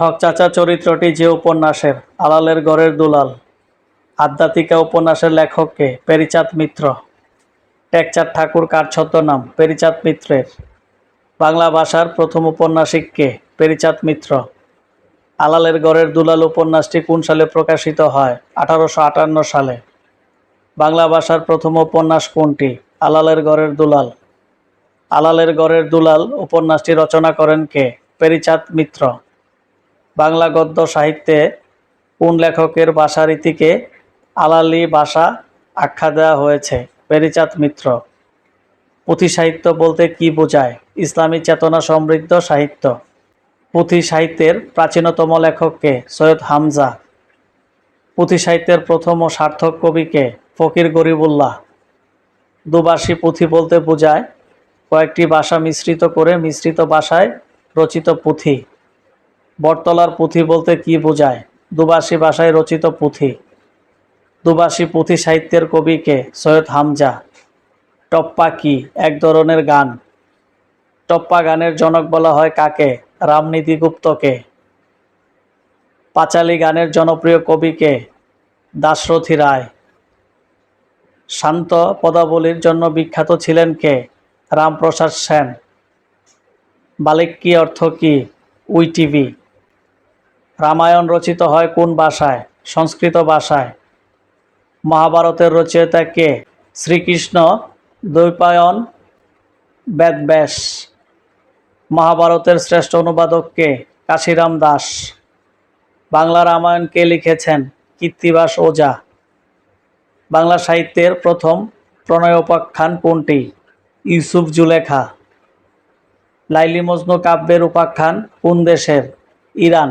হক চাচা চরিত্রটি যে উপন্যাসের, আলালের গড়ের দুলাল। আধ্যাত্মিকা উপন্যাসের লেখককে পেরিচাঁদ মিত্র। টেকচাঁদ ঠাকুর কার ছদ্মনাম? পেরিচাঁদ মিত্রের। বাংলা ভাষার প্রথম উপন্যাসিককে পেরিচাঁদ মিত্র। আলালের গড়ের দুলাল উপন্যাসটি কোন সালে প্রকাশিত হয়? আঠারোশো আটান্ন সালে। বাংলা ভাষার প্রথম উপন্যাস কোনটি? আলালের গড়ের দুলাল। আলালের গড়ের দুলাল উপন্যাসটি রচনা করেন কে? পেরিচাঁদ মিত্র। বাংলা গদ্য সাহিত্যে কোন লেখকের ভাষারীতিকে আলালি ভাষা আখ্যা দেওয়া হয়েছে? পেরিচাঁদ মিত্র। পুঁথি সাহিত্য বলতে কি বোঝায়? ইসলামী চেতনা সমৃদ্ধ সাহিত্য। পুঁথি সাহিত্যের প্রাচীনতম লেখককে সৈয়দ হামজা। পুঁথি সাহিত্যের প্রথম ও সার্থক কবিকে ফকির গরিবুল্লাহ। দুভাষী পুঁথি বলতে বোঝায় কয়েকটি ভাষা মিশ্রিত করে মিশ্রিত ভাষায় রচিত পুঁথি। বটতলার পুঁথি বলতে কি বোঝায়? দুভাষী ভাষায় রচিত পুঁথি। দুভাষী পুঁথি সাহিত্যের কবিকে সৈয়দ হামজা। টপ্পা কি? এক ধরনের গান। টপ্পা গানের জনক বলা হয় কাকে? রামনীতি গুপ্তকে পাঁচালী গানের জনপ্রিয় কবিকে দাশরথী রায়। শান্ত পদাবলীর জন্য বিখ্যাত ছিলেন কে? রামপ্রসাদ সেন। বালিক কি অর্থ কি? We TV. রামায়ণ রচিত হয় কোন ভাষায়? সংস্কৃত ভাষায়। মহাভারতের রচয়িতা কে? শ্রীকৃষ্ণ দ্বৈপায়ন বেদব্যাস। মহাভারতের শ্রেষ্ঠ অনুবাদক কে? কাশিরাম দাস। বাংলা রামায়ণ কে লিখেছেন? কীর্তিবাস ওঝা। বাংলা সাহিত্যের প্রথম প্রণয়োপাখ্যান কোনটি? ইউসুফ জুলেখা। লাইলি মজনু কাব্যের উপাখ্যান কোন দেশের? ইরান।